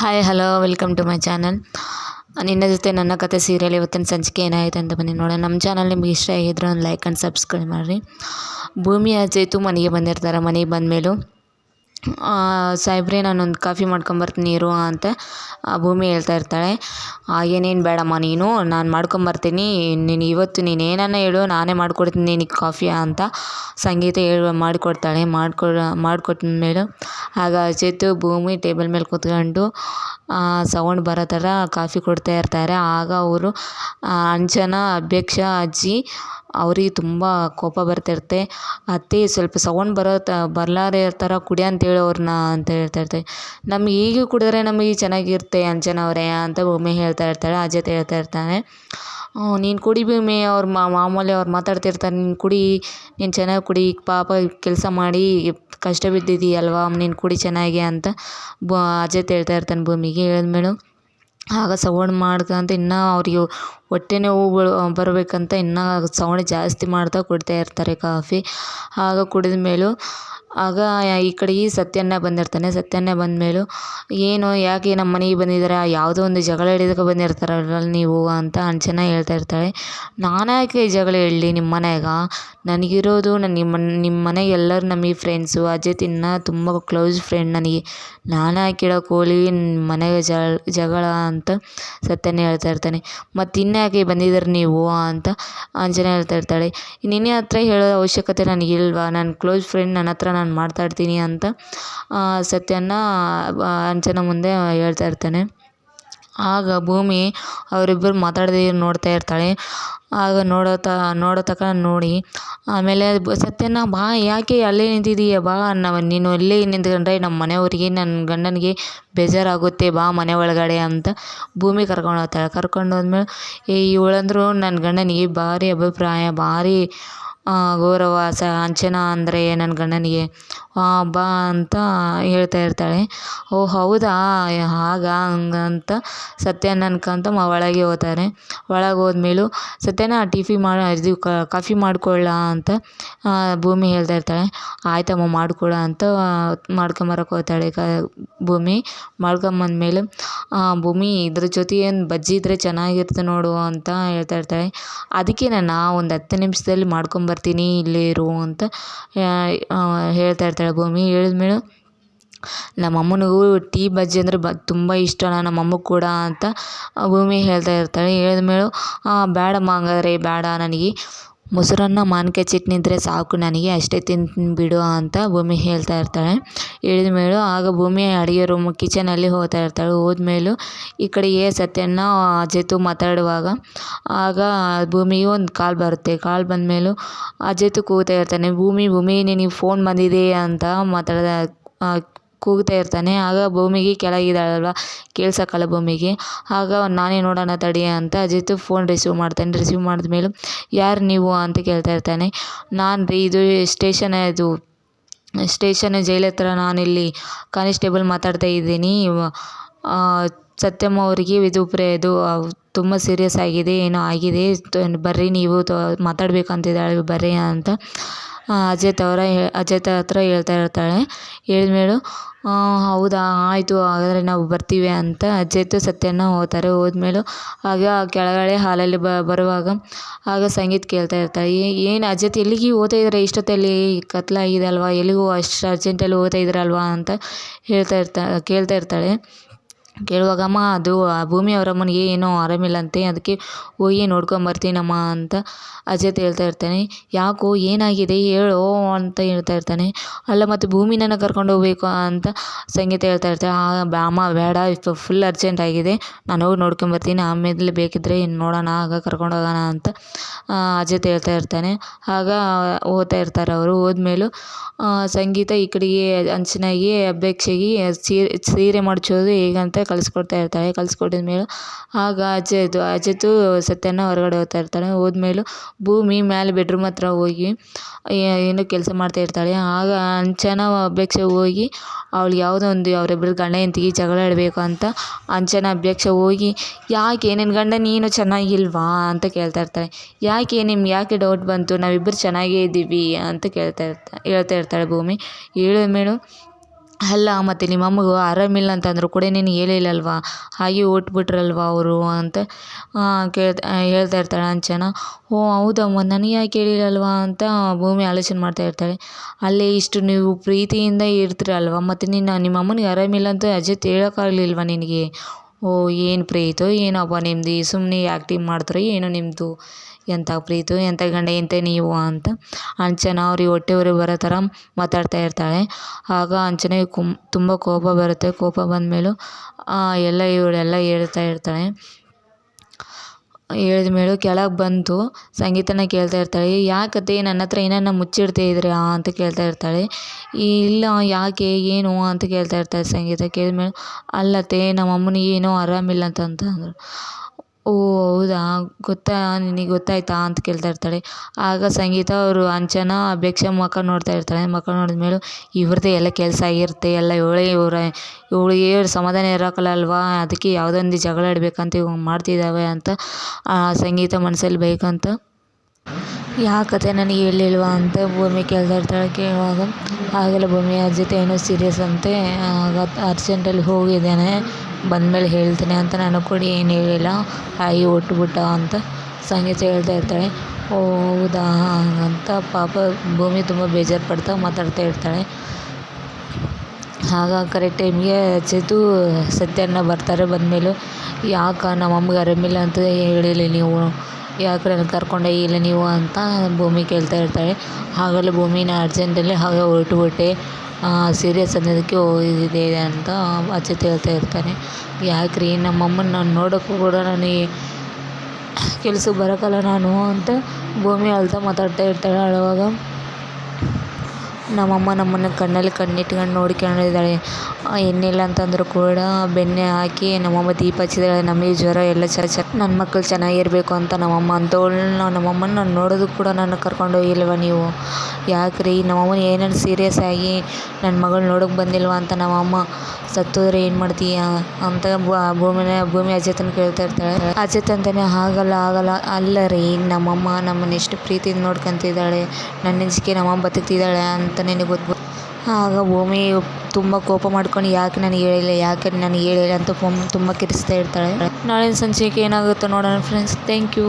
Hi hello welcome to my channel ನಿನ್ನ ಜೊತೆ ನನ್ನ ಕತೆ ಸೀರಿಯಲ್ ಇವತ್ತಿನ ಸಂಚಿಕೆ ಏನಾಯಿತು ಅಂತ ಬನ್ನಿ ನೋಡೋಣ. ನಮ್ಮ ಚಾನಲ್ ನಿಮ್ಗೆ ಇಷ್ಟ ಆಗಿದ್ರೆ ಒಂದು ಲೈಕ್ ಆ್ಯಂಡ್ ಸಬ್ಸ್ಕ್ರೈಬ್ ಮಾಡಿರಿ. ಭೂಮಿ ಅಜಯ್ತು ಮನೆಗೆ ಬಂದಿರ್ತಾರೆ. ಮನೆಗೆ ಬಂದಮೇಲೂ ಸಾಹೇಬ್ರೆ, ನಾನೊಂದು ಕಾಫಿ ಮಾಡ್ಕೊಂಬರ್ತೀನಿ, ಇರು ಅಂತ ಭೂಮಿ ಹೇಳ್ತಾ ಇರ್ತಾಳೆ. ಏನೇನು ಬೇಡಮ್ಮ ನೀನು? ನಾನು ಮಾಡ್ಕೊಂಬರ್ತೀನಿ. ನೀನು ಇವತ್ತು ನೀನು ಏನನ್ನ ಹೇಳು, ನಾನೇ ಮಾಡಿಕೊಡ್ತೀನಿ ನಿನಗೆ ಕಾಫಿ ಅಂತ ಸಂಗೀತ ಹೇಳು, ಮಾಡಿಕೊಡ್ತಾಳೆ. ಮಾಡಿಕೊ, ಮಾಡಿಕೊಟ್ಮೇಲೆ ಆಗ ಚೇತು ಭೂಮಿ ಟೇಬಲ್ ಮೇಲೆ ಕೂತ್ಕೊಂಡು ಸೌಂಡ್ ಬರೋ ಥರ ಕಾಫಿ ಕೊಡ್ತಾ ಇರ್ತಾರೆ. ಆಗ ಅವರು ಅಂಜನ ಅಧ್ಯಕ್ಷ ಅಜ್ಜಿ ಅವ್ರಿಗೆ ತುಂಬ ಕೋಪ ಬರ್ತಿರುತ್ತೆ. ಅತ್ತೆ ಸ್ವಲ್ಪ ಸೌಂಡ್ ಬರೋ ತ, ಬರಲಾರೆ ಥರ ಕುಡಿ ಅಂತೇಳಿ ಅವ್ರನ್ನ ಅಂತ ಹೇಳ್ತಾ ಇರ್ತಾರೆ. ನಮ್ಗೆ ಹೀಗೆ ಕುಡಿದ್ರೆ ನಮಗೆ ಚೆನ್ನಾಗಿರುತ್ತೆ ಅಂಜನ ಅವರೇ ಅಂತ ಒಮ್ಮೆ ಹೇಳ್ತಾ ಇರ್ತಾಳೆ ಜೊತೆ ಹೇಳ್ತಾ ಇರ್ತಾನೆ. ನೀನು ಕುಡಿ ಭೂಮಿ, ಅವ್ರು ಮಾಮೂಲಿ ಅವ್ರು ಮಾತಾಡ್ತಿರ್ತಾರೆ, ನೀನು ಕುಡಿ, ನೀನು ಚೆನ್ನಾಗಿ ಕುಡಿ, ಪಾಪ ಕೆಲಸ ಮಾಡಿ, ಕಷ್ಟ ಬಿದ್ದಿದ್ದೀಯಲ್ವಾ ನೀನು ಕುಡಿ ಚೆನ್ನಾಗಿ ಅಂತ ಬ ಅಜಿತ್ ಹೇಳ್ತಾ ಇರ್ತಾನೆ ಭೂಮಿಗೆ ಹೇಳಿದ್ಮೇಲೆ ಆಗ ಸೌಂಡ್ ಮಾಡ್ಕೊಂತ ಇನ್ನೂ ಅವ್ರಿಗೆ ಹೊಟ್ಟೆ ನೋವು ಬರಬೇಕಂತ ಇನ್ನೂ ಸೌಂಡ್ ಜಾಸ್ತಿ ಮಾಡ್ತಾ ಕುಡಿತಾ ಇರ್ತಾರೆ ಕಾಫಿ. ಆಗ ಕುಡಿದ ಮೇಲೂ ಆಗ ಈ ಕಡೆ ಈ ಸತ್ಯಣ್ಣ ಬಂದಿರ್ತಾನೆ. ಸತ್ಯಣ್ಣ ಬಂದಮೇಲೂ, ಏನು, ಯಾಕೆ ನಮ್ಮ ಮನೆಗೆ ಬಂದಿದ್ದೀರಾ? ಯಾವುದೋ ಒಂದು ಜಗಳ ಹಿಡಿಯೋಕೆ ಬಂದಿರ್ತಾರಲ್ಲ ನೀವು, ಅಂತ ಅಂಜನಾ ಹೇಳ್ತಾ ಇರ್ತಾಳೆ. ನಾನು ಯಾಕೆ ಜಗಳ ಹೇಳಲಿ ನಿಮ್ಮ ಮನೆಯಾಗ ನನಗಿರೋದು ನನ್ನ ನಿಮ್ಮ ನಿಮ್ಮ ಮನೆಗೆ ಎಲ್ಲರೂ ನಮಗೆ ಫ್ರೆಂಡ್ಸು ಅಜ್ಜೆ ತಿನ್ನ ತುಂಬ ಕ್ಲೋಸ್ ಫ್ರೆಂಡ್ ನನಗೆ. ನಾನು ಯಾಕೆ ಕೋಳಿ ನಿಮ್ಮ ಮನೆಗೆ ಜಗಳ ಅಂತ ಸತ್ಯಣ್ಣ ಹೇಳ್ತಾ ಇರ್ತಾನೆ. ಮತ್ತು ಇನ್ಯಾಕೆ ಬಂದಿದ್ದೀರಿ ನೀವು? ಅಂತ ಅಂಜನ ಹೇಳ್ತಾ ಇರ್ತಾಳೆ. ನಿನ್ನ ಹತ್ರ ಹೇಳೋ ಅವಶ್ಯಕತೆ ನನಗಿಲ್ವಾ? ನನ್ನ ಕ್ಲೋಸ್ ಫ್ರೆಂಡ್ ನನ್ನ ಹತ್ರ ನಾನು ಇರ್ತೀನಿ ಅಂತ ಸತ್ಯನ ಅಂಚನ ಮುಂದೆ ಹೇಳ್ತಾ ಇರ್ತಾನೆ. ಆಗ ಭೂಮಿ ಅವರಿಬ್ಬರು ಮಾತಾಡದೇ ನೋಡ್ತಾ ಇರ್ತಾಳೆ. ಆಗ ನೋಡೋ ತ, ನೋಡೋ ತಕ ನೋಡಿ, ಆಮೇಲೆ ಸತ್ಯನ ಬಾ, ಯಾಕೆ ಅಲ್ಲೇ ನಿಂತಿದ್ದೀಯ? ಬಾ ನಾವು ನೀನು ಅಲ್ಲೇ ನಿಂತ್ಕೊಂಡ್ರೆ ನಮ್ಮ ಮನೆಯವರಿಗೆ, ನನ್ನ ಗಂಡನಿಗೆ ಬೇಜಾರಾಗುತ್ತೆ. ಬಾ ಮನೆ ಒಳಗಡೆ ಅಂತ ಭೂಮಿ ಕರ್ಕೊಂಡು ಹೋಗ್ತಾಳೆ. ಕರ್ಕೊಂಡು ಹೋದ್ಮೇಲೆ, ಏ, ಇವಳಂದ್ರೂ ನನ್ನ ಗಂಡನಿಗೆ ಭಾರಿ ಅಭಿಪ್ರಾಯ, ಭಾರಿ ಗೌರವ, ಸ, ಅಂಚನಾ ಅಂದರೆ ನನ್ನ ಗಂಡನಿಗೆ ಬಾ ಅಂತ ಹೇಳ್ತಾ ಇರ್ತಾಳೆ. ಓ, ಹೌದಾ? ಹಾಗಾ ಹಂಗಂತ ಸತ್ಯನ ಅನ್ಕೊಂತ ಒಳಗೆ ಹೋಗ್ತಾರೆ. ಒಳಗೆ ಹೋದ್ಮೇಲೂ ಸತ್ಯನ ಟಿಫಿ ಮಾಡಿ ಇದು ಕಾಫಿ ಮಾಡ್ಕೊಳ್ಳಾ ಅಂತ ಭೂಮಿ ಹೇಳ್ತಾ ಇರ್ತಾಳೆ. ಆಯ್ತಮ್ಮ, ಮಾಡ್ಕೊಳ ಅಂತ ಮಾಡ್ಕೊಂಬರಕ್ಕೆ ಹೋಗ್ತಾಳೆ ಕ, ಭೂಮಿ. ಮಾಡ್ಕೊಂಬಂದ್ಮೇಲೆ ಭೂಮಿ ಇದ್ರ ಜೊತೆ ಏನು ಬಜ್ಜಿ ಇದ್ದರೆ ಚೆನ್ನಾಗಿರುತ್ತೆ ನೋಡು ಅಂತ ಹೇಳ್ತಾ ಇರ್ತಾಳೆ. ಅದಕ್ಕೆ ನಾನು ಒಂದು ಹತ್ತು ನಿಮಿಷದಲ್ಲಿ ಮಾಡ್ಕೊಂಬರ್ತೀನಿ ಇಲ್ಲೇ ಇರು ಅಂತ ಹೇಳ್ತಾ ಇರ್ತಾಳೆ ಭೂಮಿ. ಹೇಳಿದ್ಮೇಲೆ ನಮ್ಮ ಅಮ್ಮನಿಗೂ ಟೀ ಬಜ್ಜಿ ಅಂದರೆ ಬ, ತುಂಬ ಇಷ್ಟ ನಮ್ಮ ಅಮ್ಮಗೆ ಕೂಡ ಅಂತ ಭೂಮಿ ಹೇಳ್ತಾ ಇರ್ತಾಳೆ. ಹೇಳಿದ್ಮೇಲೆ ಬೇಡಮ್ಮ ಹಂಗಾದ್ರೆ ಬೇಡ ನನಗೆ. ಮೊಸರನ್ನ ಮಾವಿನ್ಕಾಯಿ ಚಟ್ನಿ ಸಾಕು, ನನಗೆ ಅಷ್ಟೇ ತಿಂತೀನಿ ಬಿಡು ಅಂತ ಭೂಮಿ ಹೇಳ್ತಾ ಇರ್ತಾಳೆ. ಹೇಳಿದ ಮೇಲೂ ಆಗ ಭೂಮಿ ಅಡುಗೆ ರೂಮ್ ಕಿಚನಲ್ಲಿ ಹೋಗ್ತಾ ಇರ್ತಾಳೆ. ಹೋದ್ಮೇಲೂ ಈ ಕಡೆಗೆ ಸತ್ಯಣ್ಣ ಅಜಿತು ಮಾತಾಡುವಾಗ ಆಗ ಭೂಮಿಗೆ ಒಂದು ಕಾಲ್ ಬರುತ್ತೆ. ಕಾಲ್ ಬಂದಮೇಲೂ ಅಜಿತ್ ಕೂಗ್ತಾ ಇರ್ತಾನೆ. ಭೂಮಿ ಭೂಮಿ ನಿನಗೆ ಫೋನ್ ಬಂದಿದೆ ಅಂತ ಮಾತಾಡ್ದ ಕೂಗ್ತಾ ಇರ್ತಾನೆ. ಆಗ ಭೂಮಿಗೆ ಕೆಳಗಿದ್ದಾಳಲ್ವ? ಕೇಳ್ಸೋಕ್ಕಲ್ಲ ಭೂಮಿಗೆ. ಆಗ ನಾನೇ ನೋಡೋಣ ತಡಿ ಅಂತ ಅಜಿತ್ ಫೋನ್ ರಿಸೀವ್ ಮಾಡ್ತಾನೆ. ರಿಸೀವ್ ಮಾಡಿದ್ಮೇಲೆ, ಯಾರು ನೀವು? ಅಂತ ಕೇಳ್ತಾ ಇರ್ತಾನೆ. ನಾನು ರೀ, ಇದು ಸ್ಟೇಷನ್ ಇದು ಸ್ಟೇಷನ್ ಜೈಲ್ ಹತ್ರ ನಾನಿಲ್ಲಿ ಕಾನಿಸ್ಟೇಬಲ್ ಮಾತಾಡ್ತಾ ಇದ್ದೀನಿ. ಸತ್ಯಮ್ಮ ಅವರಿಗೆ ಇದು ಇದು ತುಂಬ ಸೀರಿಯಸ್ ಆಗಿದೆ. ಏನೋ ಆಗಿದೆ. ಬರ್ರಿ ನೀವು ಮಾತಾಡಬೇಕಂತಿದ್ದಾಳೆ ಬರ್ರಿ ಅಂತ ಅಜಿತ್ ಅವರ ತ ಹತ್ರ ಹೇಳ್ತಾ ಇರ್ತಾಳೆ. ಹೇಳಿದ್ಮೇಲೆ ಹೌದಾ, ಆಯಿತು, ಹಾಗಾದರೆ ನಾವು ಬರ್ತೀವಿ ಅಂತ ಅಜಿತ್ ಸತ್ಯನ ಹೋಗ್ತಾರೆ. ಹೋದ್ಮೇಲೆ ಆಗ ಕೆಳಗಡೆ ಹಾಲಲ್ಲಿ ಬರುವಾಗ ಆಗ ಸಂಗೀತ ಕೇಳ್ತಾ ಇರ್ತಾಳೆ. ಏನು ಅಜಯ್ ಎಲ್ಲಿಗೆ ಹೋಗ್ತಾ ಇದ್ದಾರೆ? ಇಷ್ಟೊತ್ತಲ್ಲಿ ಕತ್ಲಾಗಿದೆ ಅಲ್ವಾ? ಎಲ್ಲಿಗೂ ಅಷ್ಟು ಅರ್ಜೆಂಟಲ್ಲಿ ಹೋಗ್ತಾ ಇದ್ದೀರಲ್ವಾ ಅಂತ ಹೇಳ್ತಾ ಇರ್ತಾ, ಕೇಳ್ತಾ ಇರ್ತಾಳೆ. ಕೇಳುವಾಗ, ಅಮ್ಮ, ಅದು, ಆ ಭೂಮಿ ಅವರ ಅಮ್ಮನಿಗೆ ಏನೋ ಆರಾಮಿಲ್ಲಂತೆ, ಅದಕ್ಕೆ ಹೋಗಿ ನೋಡ್ಕೊಂಬರ್ತೀನಮ್ಮ ಅಂತ ಅಜಿತ್ ಹೇಳ್ತಾ ಇರ್ತಾನೆ. ಯಾಕೋ, ಏನಾಗಿದೆ? ಹೇಳು ಅಂತ ಹೇಳ್ತಾ ಇರ್ತಾನೆ. ಅಲ್ಲ, ಮತ್ತು ಭೂಮಿನ ಕರ್ಕೊಂಡು ಹೋಗ್ಬೇಕು ಅಂತ ಸಂಗೀತ ಹೇಳ್ತಾ ಇರ್ತಾಳೆ ಅಮ್ಮ, ಬೇಡ ಫುಲ್ ಅರ್ಜೆಂಟ್ ಆಗಿದೆ. ನಾನು ಹೋಗಿ ನೋಡ್ಕೊಂಬರ್ತೀನಿ ಆಮೇಲೆ ಬೇಕಿದ್ದರೆ ನೋಡೋಣ, ಆಗ ಕರ್ಕೊಂಡು ಹೋಗೋಣ ಅಂತ ಅಜಿತ್ ಹೇಳ್ತಾ ಇರ್ತಾನೆ. ಆಗ ಓದ್ತಾ ಇರ್ತಾರೆ ಅವರು. ಹೋದ್ಮೇಲೂ ಸಂಗೀತ ಈ ಕಡೆಗೆ ಅಂಚನಾಗಿ ಅಪೇಕ್ಷೆಗೆ ಸೀರೆ ಸೀರೆ ಮಾಡಿಸೋದು ಹೇಗಂತ ಕಲಿಸ್ಕೊಡ್ತಾ ಇರ್ತಾಳೆ. ಕಲಿಸ್ಕೊಟ್ಟಿದ ಮೇಲೆ ಆಗ ಅಜಿತ್ ಅಜಿತು ಸತ್ಯನ ಹೊರಗಡೆ ಹೋಗ್ತಾ ಇರ್ತಾನೆ ಹೋದ್ಮೇಲೂ ಭೂಮಿ ಮೇಲೆ ಬೆಡ್ರೂಮ್ ಹತ್ರ ಹೋಗಿ ಏನೋ ಕೆಲಸ ಮಾಡ್ತಾ ಇರ್ತಾಳೆ. ಆಗ ಅಂಚನ ಅಭ್ಯಕ್ಷೆ ಹೋಗಿ ಅವ್ಳಿಗೆ ಯಾವುದೋ ಒಂದು ಅವರಿಬ್ಬರು ಗಂಡ ಹೆಂಡ್ತಿಗೆ ಜಗಳ ಆಡಬೇಕು ಅಂತ ಅಂಚನ ಅಭ್ಯಕ್ಷೆ ಹೋಗಿ, ಯಾಕೆ ನಿನ್ನ ಗಂಡ ನೀನು ಚೆನ್ನಾಗಿಲ್ವಾ? ಅಂತ ಕೇಳ್ತಾ ಇರ್ತಾಳೆ. ಯಾಕೆ ನಿಮ್ಗೆ, ಯಾಕೆ ಡೌಟ್ ಬಂತು? ನಾವಿಬ್ಬರು ಚೆನ್ನಾಗೇ ಇದ್ದೀವಿ? ಅಂತ ಕೇಳ್ತಾ ಇರ್ತಾ, ಹೇಳ್ತಾ ಇರ್ತಾಳೆ ಭೂಮಿ. ಹೇಳಿದ ಮೇಲೂ ಅಲ್ಲ, ಮತ್ತು ನಿಮ್ಮ ಅಮ್ಮಗೂ ಆರಾಮಿಲ್ಲ ಅಂತಂದ್ರು ಕೂಡ ನೀನು ಹೇಳಿಲ್ಲಲ್ವಾ ಹಾಗೆ ಹೊರ್ಟ್ಬಿಟ್ರಲ್ವಾ ಅವರು ಅಂತ ಕೇಳ್ತಾ ಹೇಳ್ತಾ ಇರ್ತಾಳೆ ಅಂಚನ. ಓ, ಹೌದಮ್ಮ, ನನಗೆ ಯಾಕೆ ಹೇಳಿಲ್ಲಲ್ವಾ ಅಂತ ಭೂಮಿ ಆಲೋಚನೆ ಮಾಡ್ತಾ ಇರ್ತಾಳೆ. ಅಲ್ಲೇ ಇಷ್ಟು ನೀವು ಪ್ರೀತಿಯಿಂದ ಇರ್ತೀರಲ್ವ? ಮತ್ತು ನಿನ್ನ, ನಿಮ್ಮ ಅಮ್ಮನಿಗೆ ಆರಾಮಿಲ್ಲ ಅಂತ ಅಜ್ಜಿ ಹೇಳೋಕ್ಕಾಗ್ಲಿಲ್ವ ನಿನಗೆ? ಓ, ಏನು ಪ್ರೀತೋ? ಏನಪ್ಪ ನಿಮ್ಮದು ಸುಮ್ಮನೆ ಆ್ಯಕ್ಟಿಂಗ್ ಮಾಡ್ತಾರೆ ಏನು ನಿಮ್ಮದು ಎಂಥ ಪ್ರೀತೋ? ಎಂಥ ಗಂಡ ಎಂಥ ನೀವು ಅಂತ. ಅಂಚನ ಅವ್ರಿಗೆ ಹೊಟ್ಟೆ ಉರಿ ಬರೋ ಥರ ಮಾತಾಡ್ತಾ ಇರ್ತಾಳೆ. ಆಗ ಅಂಚನೆಗೆ ಕುಮ್ ತುಂಬ ಕೋಪ ಬರುತ್ತೆ. ಕೋಪ ಬಂದಮೇಲೂ ಎಲ್ಲ ಇವಳೆಲ್ಲ ಹೇಳ್ತಾ ಇರ್ತಾಳೆ. ಹೇಳಿದ ಮೇಲೆ ಕೆಳಗೆ ಬಂದು ಸಂಗೀತನ ಕೇಳ್ತಾ ಇರ್ತಾಳೆ, ಯಾಕತ್ತೆ, ನನ್ನ ಹತ್ರ ಏನನ್ನ ಮುಚ್ಚಿಡ್ತಾ ಇದ್ದೀರಾ? ಅಂತ ಕೇಳ್ತಾ ಇರ್ತಾಳೆ. ಇಲ್ಲ, ಯಾಕೆ, ಏನು? ಅಂತ ಕೇಳ್ತಾ ಇರ್ತಾಳೆ ಸಂಗೀತ ಕೇಳಿದ್ಮೇಲೆ ಅಲ್ಲತ್ತೆ ನಮ್ಮ ಅಮ್ಮನಿಗೆ ಏನೋ ಆರಾಮಿಲ್ಲ ಅಂತ ಅಂತ ಅಂದರು. ಓ, ಹೌದಾ? ಗೊತ್ತಾ? ನಿನಗೆ ಗೊತ್ತಾಯಿತಾ ಅಂತ ಕೇಳ್ತಾ ಇರ್ತಾಳೆ. ಆಗ ಸಂಗೀತ ಅವರು ಅಂಚನ ಭಿಕ್ಷೆ ಮುಖ ನೋಡ್ತಾ ಇರ್ತಾಳೆ. ಮುಖ ನೋಡಿದ ಮೇಲೂ ಇವ್ರದ್ದೇ ಎಲ್ಲ ಕೆಲಸ ಆಗಿರುತ್ತೆ, ಎಲ್ಲ ಇವಳೇ ಇವರ ಇವಳಿಗೆ ಸಮಾಧಾನ ಇರೋಕ್ಕಲ್ಲ ಅಲ್ವಾ ಅದಕ್ಕೆ ಯಾವುದೊಂದು ಜಗಳ ಆಡ್ಬೇಕಂತ ಇವಾಗ ಮಾಡ್ತಿದ್ದಾವೆ ಅಂತ ಸಂಗೀತ ಮನ್ಸಲ್ಲಿ ಬೈಕಂತ ಯಾಕತ್ತೆ ನನಗೆ ಹೇಳಿಲ್ವ ಅಂತ ಭೂಮಿ ಕೇಳ್ತಾ ಇರ್ತಾಳೆ ಕೇಳುವಾಗ ಆಗಲೇ ಭೂಮಿ ಜೊತೆ ಏನೋ ಸೀರಿಯಸ್ ಅಂತೆ, ಆಗ ಅರ್ಜೆಂಟಲ್ಲಿ ಹೋಗಿದ್ದಾನೆ, ಬಂದಮೇಲೆ ಹೇಳ್ತೀನಿ ಅಂತ ನಾನು ಕೂಡ ಏನು ಹೇಳಿಲ್ಲ. ಹಾಗೆ ಬಿಟ್ಟ ಅಂತ ಸಂಗೀತ ಹೇಳ್ತಾ ಇರ್ತಾಳೆ. ಓ, ಹೌದಾ? ಅಂತ ಪಾಪ ಭೂಮಿ ತುಂಬ ಬೇಜಾರು ಪಡ್ತಾ ಮಾತಾಡ್ತಾ ಇರ್ತಾಳೆ. ಆಗ ಕರೆಕ್ಟ್ ಟೈಮ್ಗೆ ಚೇತು ಸತ್ಯಣ್ಣ ಬರ್ತಾರೆ ಬಂದಮೇಲೂ, ಯಾಕೆ ನಮ್ಮ ಅಮ್ಮಗೆ ಆರಾಮಿಲ್ಲ ಅಂತ ಹೇಳಿಲ್ಲ ನೀವು? ಯಾಕೆ ನನಗೆ ಕರ್ಕೊಂಡೆ ಇಲ್ಲ ನೀವು ಅಂತ ಭೂಮಿ ಕೇಳ್ತಾ ಇರ್ತಾಳೆ ಹಾಗಲ್ಲಿ ಭೂಮಿನ ಅರ್ಜೆಂಟಲ್ಲಿ ಹಾಗೆ ಹೊರಟುಬಿಟ್ಟೆ ಸೀರಿಯಸ್ ಅನ್ನೋದಕ್ಕೆ ಹೋಗಿದೆ ಅಂತ ಅಚ್ಯುತ್ ಹೇಳ್ತಾ ಇರ್ತಾನೆ. ಯಾಕ್ರಿ ನಮ್ಮ ಅಮ್ಮನ ನಾನು ನೋಡೋಕ್ಕೂ ಕೂಡ ನನಗೆ ಕೆಲ್ಸಕ್ಕೆ ಬರೋಕ್ಕಲ್ಲ ನಾನು ಅಂತ ಭೂಮಿ ಅಳ್ತಾ ಮಾತಾಡ್ತಾ ಇರ್ತಾಳೆ ಅಳುವಾಗ. ನಮ್ಮಮ್ಮ ನಮ್ಮನ್ನು ಕಣ್ಣಲ್ಲಿ ಕಣ್ಣಿಟ್ಕೊಂಡು ನೋಡ್ಕೊಂಡಿದ್ದಾಳೆ. ಏನಿಲ್ಲ ಅಂತಂದರೂ ಕೂಡ ಬೆಣ್ಣೆ ಹಾಕಿ ನಮ್ಮಮ್ಮ ದೀಪ ಹಚ್ಚಿದ್ದಾಳೆ. ನಮಗೆ ಜ್ವರ, ಎಲ್ಲ ಚ ಚ ನನ್ನ ಮಕ್ಕಳು ಚೆನ್ನಾಗಿರಬೇಕು ಅಂತ ನಮ್ಮಮ್ಮ ಅಂಥವಳನ್ನ ನಮ್ಮಮ್ಮನ ನಾನು ನೋಡೋದಕ್ಕೆ ಕೂಡ ನನ್ನ ಕರ್ಕೊಂಡು ಹೋಗಿಲ್ವ ನೀವು ಯಾಕ್ರಿ? ನಮ್ಮಮ್ಮನ ಏನೇನು ಸೀರಿಯಸ್ ಆಗಿ ನನ್ನ ಮಗಳು ನೋಡೋಕೆ ಬಂದಿಲ್ವ ಅಂತ ನಮ್ಮಮ್ಮ ಸತ್ತೋದ್ರೆ ಏನು ಮಾಡ್ತೀಯ? ಅಂತ ಭೂಮಿನ, ಭೂಮಿ ಅಜೇತನ ಕೇಳ್ತಾ ಇರ್ತಾಳೆ. ಅಜಿತ್ ಅಂತಾನೆ ಆಗಲ್ಲ ಆಗಲ್ಲ ಅಲ್ಲ ರೀ, ನಮ್ಮಮ್ಮ ನಮ್ಮನ್ನು ಎಷ್ಟು ಪ್ರೀತಿಯಿಂದ ನೋಡ್ಕೊಂತಿದ್ದಾಳೆ. ನನ್ನ ಹೆಂಚಿಕೆ ನಮ್ಮಮ್ಮ ಬದುಕ್ತಿದ್ದಾಳೆ ಅಂತ ನಿನಗೆ ಗೊತ್ತು ಆಗ ಭೂಮಿ ತುಂಬ ಕೋಪ ಮಾಡ್ಕೊಂಡು ಯಾಕೆ ನನಗೆ ಹೇಳಿಲ್ಲ, ಯಾಕೆ ನನಗೆ ಹೇಳಿಲ್ಲ ಅಂತ ತುಂಬ ಕಿರಿಸ್ತಾ ಇರ್ತಾಳೆ. ನಾಳೆ ಸಂಜೆಗೆ ಏನಾಗುತ್ತೋ ನೋಡೋಣ ಫ್ರೆಂಡ್ಸ್ ಥ್ಯಾಂಕ್ ಯು